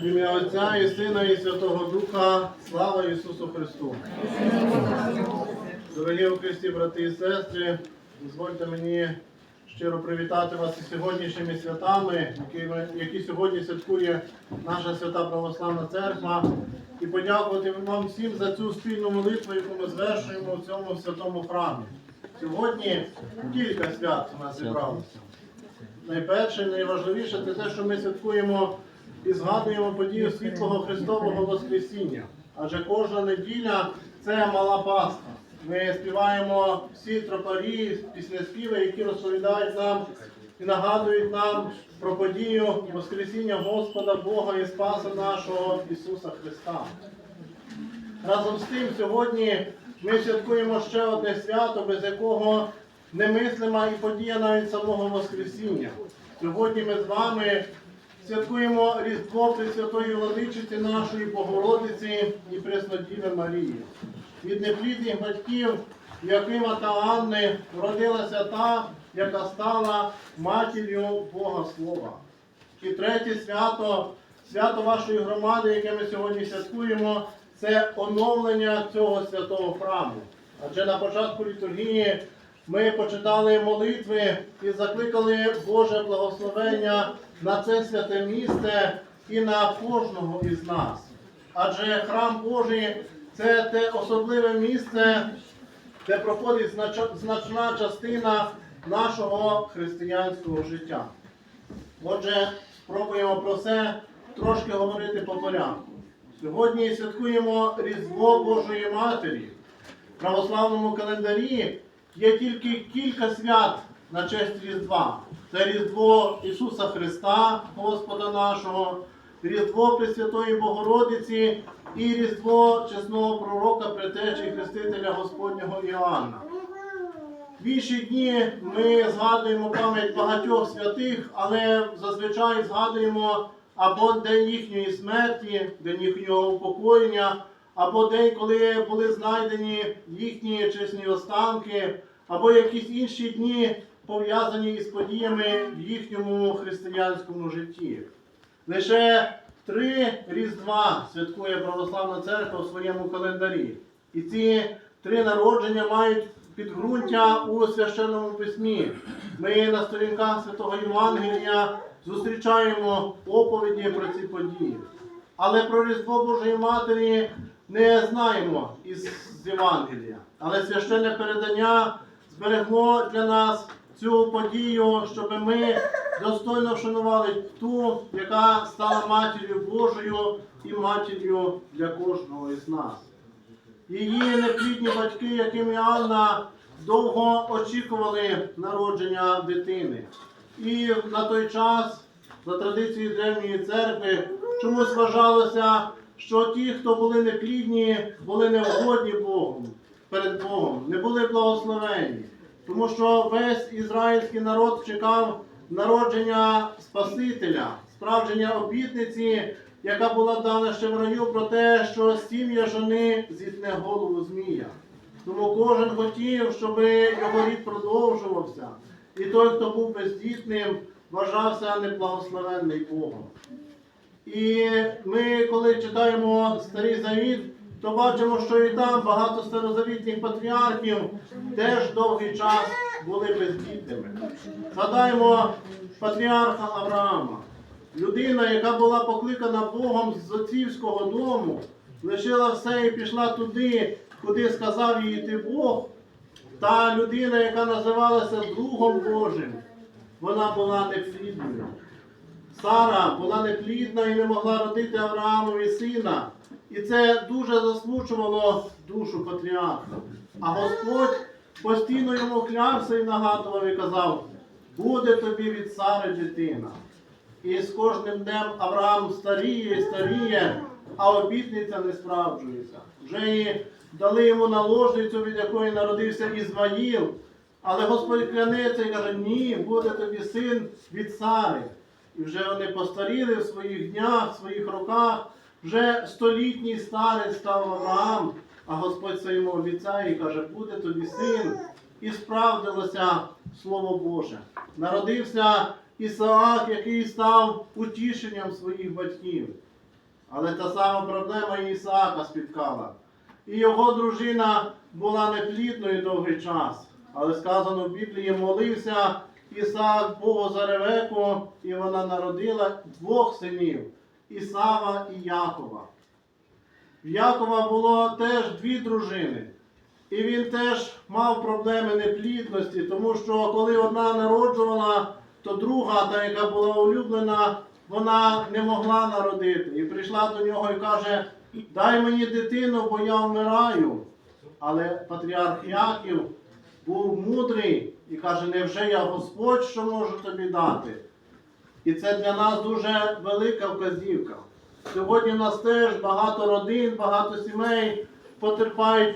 В ім'я Отця і Сина і Святого Духа, слава Ісусу Христу. Дорогі у Христі, брати і сестри, дозвольте мені щиро привітати вас із сьогоднішніми святами, які, які сьогодні святкує наша свята православна церква, і подякувати вам всім за цю спільну молитву, яку ми звершуємо в цьому святому храмі. Сьогодні кілька свят у нас зібралося. Найперше, найважливіше це те, що ми святкуємо і згадуємо подію світлого Христового Воскресіння. Адже кожна неділя це мала Пасха. Ми співаємо всі тропарі, піснеспіви, які розповідають нам і нагадують нам про подію Воскресіння Господа Бога і Спаса нашого Ісуса Христа. Разом з тим, сьогодні ми святкуємо ще одне свято, без якого немислима і подія навіть самого Воскресіння. Сьогодні ми з вами святкуємо Різдво Пресвятої Владичиці нашої Богородиці і Преснодіви Марії. Від неплідних батьків Якима та Анни родилася та, яка стала матір'ю Бога Слова. І третє свято, свято вашої громади, яке ми сьогодні святкуємо, це оновлення цього святого храму. Адже на початку літургії ми почитали молитви і закликали Боже благословення на це святе місце і на кожного із нас. Адже храм Божий це те особливе місце, де проходить значна частина нашого християнського життя. Отже, спробуємо про це трошки говорити по порядку. Сьогодні святкуємо Різдво Божої Матері. В православному календарі є тільки кілька свят на честь Різдва. Це Різдво Ісуса Христа, Господа нашого, Різдво Пресвятої Богородиці і Різдво чесного пророка, предтечі і Хрестителя Господнього Іоанна. В інші дні ми згадуємо пам'ять багатьох святих, але зазвичай згадуємо або день їхньої смерті, день їхнього упокоєння, або день, коли були знайдені їхні чесні останки, або якісь інші дні, пов'язані із подіями в їхньому християнському житті. Лише три Різдва святкує Православна Церква у своєму календарі. І ці три народження мають підґрунтя у священному письмі. Ми на сторінках Святого Євангелія зустрічаємо оповіді про ці події. Але про Різдво Божої Матері не знаємо із Євангелія. Але священне передання зберегло для нас цю подію, щоб ми достойно вшанували ту, яка стала матір'ю Божою і матір'ю для кожного із нас. Її неплідні батьки, яким і Анна, довго очікували народження дитини. І на той час, за традицією древньої церкви, чомусь вважалося, що ті, хто були неплідні, були невгодні Богом перед Богом, не були благословені. Тому що весь ізраїльський народ чекав народження Спасителя, справження обітниці, яка була дана ще в раю про те, що сім'я жони зітне голову змія. Тому кожен хотів, щоб його рід продовжувався. І той, хто був бездітним, вважався неблагословенний Богом. І ми, коли читаємо Старий Завіт, то бачимо, що і там багато старозавітніх патріархів теж довгий час були бездітними. Згадаємо патріарха Авраама, людина, яка була покликана Богом з отцівського дому, лишила все і пішла туди, куди сказав їй йти Бог. Та людина, яка називалася Другом Божим, вона була неплідною. Сара була неплідна і не могла родити Авраамові сина. І це дуже засмучувало душу патріарха. А Господь постійно йому клявся і нагадував і казав, буде тобі від Сари дитина. І з кожним днем Авраам старіє і старіє, а обітниця не справджується. Вже і дали йому наложницю, від якої народився Ізваїл. Але Господь клянеться і каже, ні, буде тобі син від Сари. І вже вони постаріли в своїх днях, в своїх роках. Вже столітній старець став Авраам, а Господь йому обіцяє і каже, буде тобі син. І справдилося Слово Боже. Народився Ісаак, який став утішенням своїх батьків. Але та сама проблема і Ісаака спіткала. І його дружина була неплідною довгий час. Але сказано в Біблії, молився Ісаак Богу за Ревеку, і вона народила двох синів Ісава і Якова. В Якова було теж дві дружини. І він теж мав проблеми неплідності, тому що коли одна народжувала, то друга, та яка була улюблена, вона не могла народити. І прийшла до нього і каже: Дай мені дитину, бо я вмираю. Але патріарх Яків був мудрий і каже, невже я Господь, що можу тобі дати? І це для нас дуже велика вказівка. Сьогодні в нас теж багато родин, багато сімей потерпають